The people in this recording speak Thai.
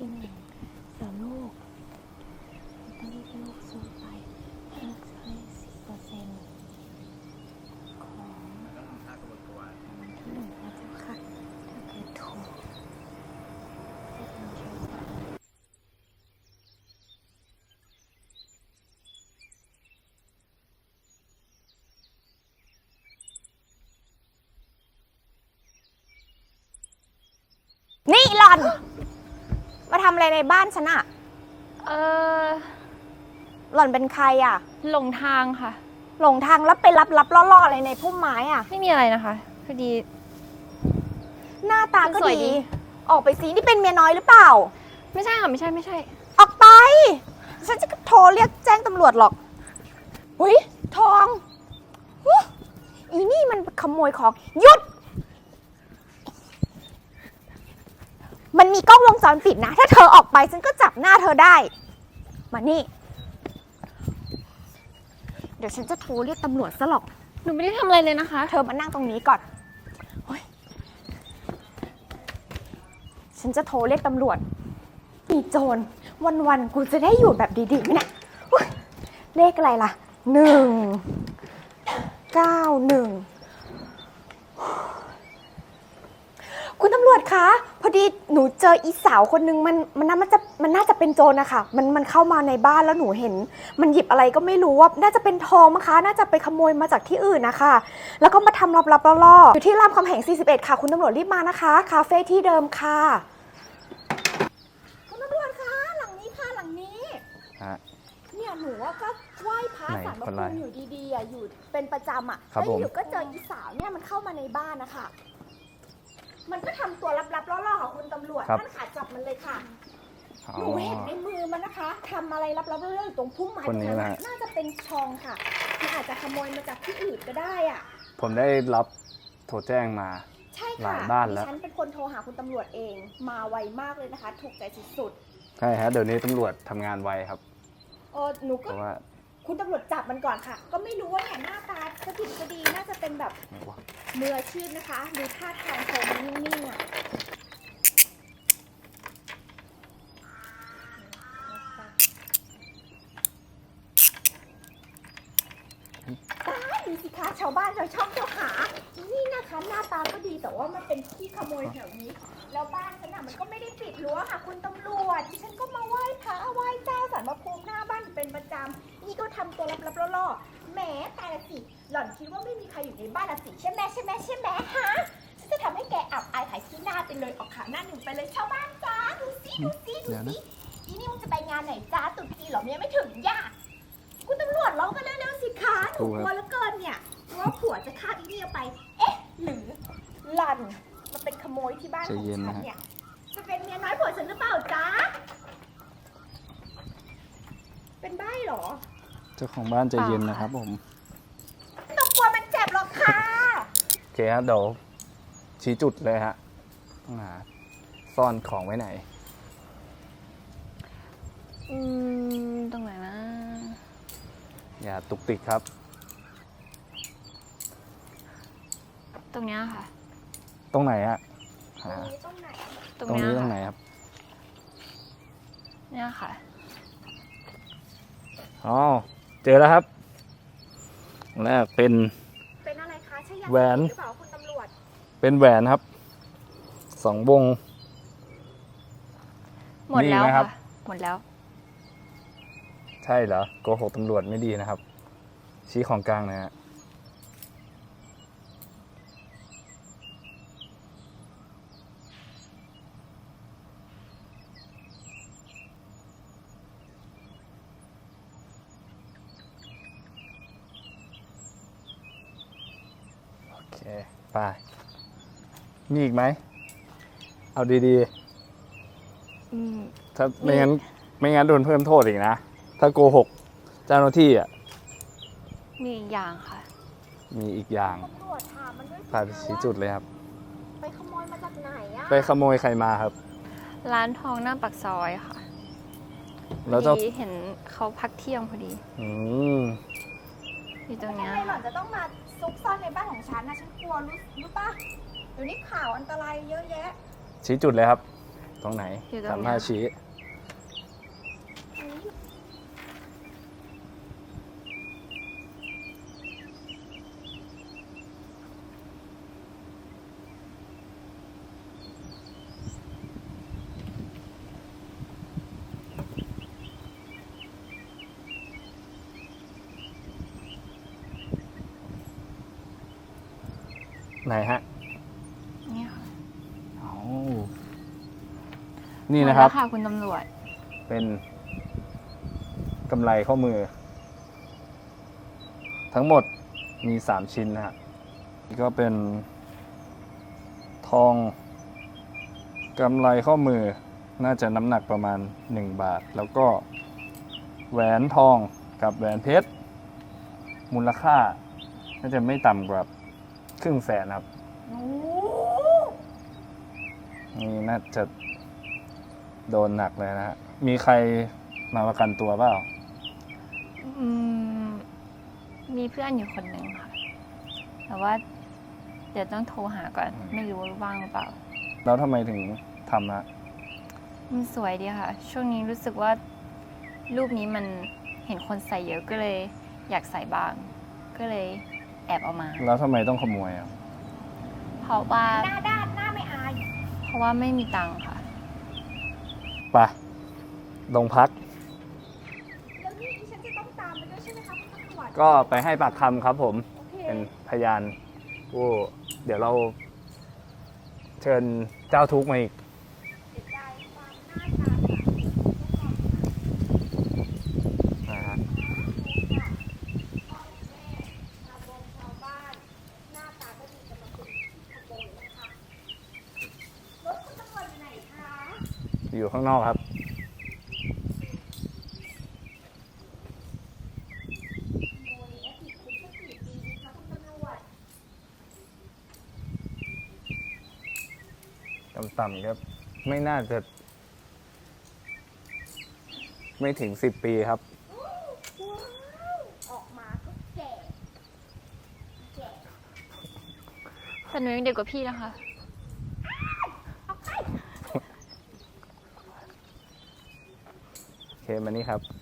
ที่หนึ่งเดี๋ยวลูกตเตอรี่ที่ลูกซื้อไปลูกให้สิบเปอร์เซ็นต์ของรางวัลที่หนึ่งนะเจ้าค่ะถ้าเกิดถูกจะทำโชว์นี่หลอนำอะไรในบ้านฉันอะเออหล่อนเป็นใครอะหลงทางค่ะ หลงทางแล้วไปรับรับล่อๆอะไรในพุ่มไม้อะไม่มีอะไรนะคะพอดี หน้าตาก็สวยดี ดี ออกไปสินี่เป็นเมียน้อยหรือเปล่า ไม่ใช่ค่ะไม่ใช่ไม่ใช่ ออกไป ฉันจะโทรเรียกแจ้งตำรวจหรอกหุยทองหูอีนี่มันขโมยของหยุด มันมีกล้องวงจรปิดนะ ถ้าเธอออกไปฉันก็จับหน้าเธอได้ มานี่ เดี๋ยวฉันจะโทรเรียกตำรวจซะหรอก หนูไม่ได้ทำอะไรเลยนะคะ เธอมานั่งตรงนี้ก่อนโอ๊ยฉันจะโทรเรียกตำรวจ มีโจร วันๆ กูจะได้อยู่แบบดีๆไหมเนี่ยโอ๊ยเลขอะไรล่ะ หนึ่ง เก้าหนึ่ง คุณตำรวจคะ พอดีหนูเจ ออีสาวคนนึงมันมันน่ามันจะมันน่าจะเป็นโจรนะคะมันมันเข้ามาในบ้านแล้วหนูเห็น มันหยิบอะไรก็ไม่รู้ว่าน่าจะเป็นทองมั้งคะ น่าจะไปขโมยมาจากที่อื่นนะคะ แล้วก็มาทำลับๆล่อๆอยู่ที่รามคำแหง 41 ค่ะ คุณตำรวจรีบมานะคะ คาเฟ่ที่เดิมค่ะคุณตำรวจคะหลังนี้ค่ะหลังนี้ ฮะ เนี่ยหนูว่าก็ไหว้พระไหนสารพระคนภูร้ายมิอยู่ดีๆอะอยู่เป็นประจำอะครับแล้วอยู่ผมก็เจออีสาวเนี่ยมันเข้ามาในบ้านนะคะ มันก็ทำตัวลับๆล่อๆค่ะคุณตำรวจท่านขาจับมันเลยค่ะ อ๋อหนูเห็นในมือมันนะคะทำอะไรลับๆเรื่องตรงพุ่มไม้คนนี้ตรงนะฮะน่าจะเป็นทองค่ะมันอาจจะขโมยมาจากที่อื่นก็ได้อะ ผมได้รับโทรแจ้งมา ใช่หลาค่ะยบ้านแล้ว ดิฉันเป็นคนโทรหาคุณตำรวจเอง มาไวมากเลยนะคะ ถูกใจสุดใช่ฮะเดี๋ยวนี้ตำรวจทำงานไวครับ ๆเออหนูเพก็ราะว่าคุณตำรวจจับมันก่อนค่ะ ก็ไม่รู้ว่าเนี่ยหน้าตาสถิตก็ดีน่าจะเป็นแบบ ไหนวะ มืออาชีพนะคะ ดูท่าทางโทรมันนิ่งๆอะตาดูสิคะชาวบ้านชาวช่องเจ้าหา นี่นะคะหน้าตาก็ดีแต่ว่ามันเป็นที่ขโมยแถวนี้ แล้วบ้านฉันน่ะมันก็ไม่ได้ปิดรั้วค่ะ คุณตำรวจดิฉันก็มาไหว้พระไหว้เจ้าสารพระภูมิหน้าบ้านเป็นประจำนี่ก็ทำตัวลับๆล่อๆแหมตายละสิ คิดว่าไม่มีใครอยู่ในบ้านละสิใช่ไหมใช่ไหมใช่ไหมฮะฉันจะทำให้แกอับอายขายขี้หน้าไปเลยออกข่าวหน้าหนึ่งไปเลยชาวบ้านจ้าดูสิดูสิดูเดี๋ยวสินะ อีนี่มึงจะไปงานไหนจ้าตุ๊จีนเหรอเนี่ยไม่ถึงย่าคุณตำรวจร้องกันเร็วๆสิคะหนูกลัวเหลือเกินเนี่ยว่าผัวจะฆ่าอีนี่เอาไป เอ๊ะ หรือหลันมาเป็นขโมยที่บ้านของใจเย็นฉันะนฮะเนี่ยจะเป็นเมียน้อยผัวฉันหรือเปล่าจ๊ะเป็นใบ้เหรอ เจ้าของบ้านใจเย็นนะครับผมไม่ต้องกลัวมันเจ็บหรอกค่ะ โอ เคฮะเดี๋ยวชี้จุดเลยฮะต้องหาซ่อนของไว้ไหน อืม ตรงไหนนะ อย่าตุกติกครับ ตรงเนี้ยค่ะ ตรงไหนฮะตรหางนี้ตรงไหนตรงตรงเนี้ยนี้ตรงค่ะไหนครับ เนี่ยค่ะ อ๋อ เจอแล้วครับ แรกเป็น เป็นอะไรคะใช่ยาแหวน หรือเปล่าคุณตำรวจ เป็นแหวนครับสองวง หมดแล้วมีไหมครัค่ะบ หมดแล้ว ใช่เหรอโกหกตำรวจไม่ดีนะครับ ชี้ของกลางนะฮะโอเคไป มีอีกไหม เอาดีอืม ๆ ถ้าไม่งั้น ไม่งั้นโดนเพิ่มโทษอีกนะ ถ้าโกหกเจ้าหน้าที่อะ มีอีกอย่างค่ะ มีอีกอย่างตำรวจถามมันด้วยสิพาไปชี้จุดเลยครับ ไปขโมยมาจากไหนอะไปขโมยใครมาครับ ร้านทองหน้าปากซอยค่ะแล้วเจ้าพอดีเห็นเขาพักเที่ยงพอดีอืม อยู่ตรงทำเนี้ยไมหล่อนจะต้องมาซุกซ่อนในบ้านของฉันนะฉันกลัวรู้รู้ปะเดี๋ยวนี้ข่าวอันตรายเยอะแยะ ชี้จุดเลยครับ ตรงไหนอยู่ตรงสามเนี้ห้ายชี้ไหนฮะ เนี่ยค่ะ เอา นี่นะครับ หมดแล้วค่ะคุณตำรวจ เป็นกำไรข้อมือ ทั้งหมดมีสามชิ้นนะฮะนี่ก็เป็น ทองกำไรข้อมือน่าจะน้ำหนักประมาณ 1 บาท แล้วก็แหวนทองกับแหวนเพชร มูลค่า น่าจะไม่ต่ำกว่าครึ่งแสนครับโอ้นี่น่าจะ โดนหนักเลยนะฮะมีใครมาประกันตัวเปล่าอืมมีเพื่อนอยู่คนหนึ่งค่ะ แต่ว่า เดี๋ยวต้องโทรหาก่อนอืมไม่รู้ว่าว่างหรือเปล่า แล้วทำไมถึงทำฮะมันสวยดีค่ะ ช่วงนี้รู้สึกว่ารูปนี้มันเห็นคนใส่เยอะก็เลย อยากใส่บ้าง ก็เลยแอบเอามา แล้วทำไมต้องขโมยอะเพราะว่า หน้าด้านหน้าไม่อาย เพราะว่าไม่มีตังค์ค่ะ ไปลงพัก แล้วนี่ดิฉันจะต้องตามไปด้วยใช่ไหมคะคุณตำรวจก็ไปให้ปากคำครับผม โอเคเป็นพยานผู้เดี๋ยวเราเชิญเจ้าทุกข์มาอีก เสียดายความหน้าตาค่ะ นะฮะ ชาวบงชาวบ้าน หน้าตาก็ดีจะมาเป็นขโมยนะคะรถคุณตำรวจอยู่ไหนคะ อยู่ข้างนอกครับขโมยแอติดคุกสักกี่ปีดีคะคุณตำรวจต่ำๆครับ ไม่น่าจะ ไม่ถึงสิบปีครับว้าวออกมาก็แก่แก่แต่หนูยังเด็กกว่าพี่นะคะ โอ เคมานี้ครับ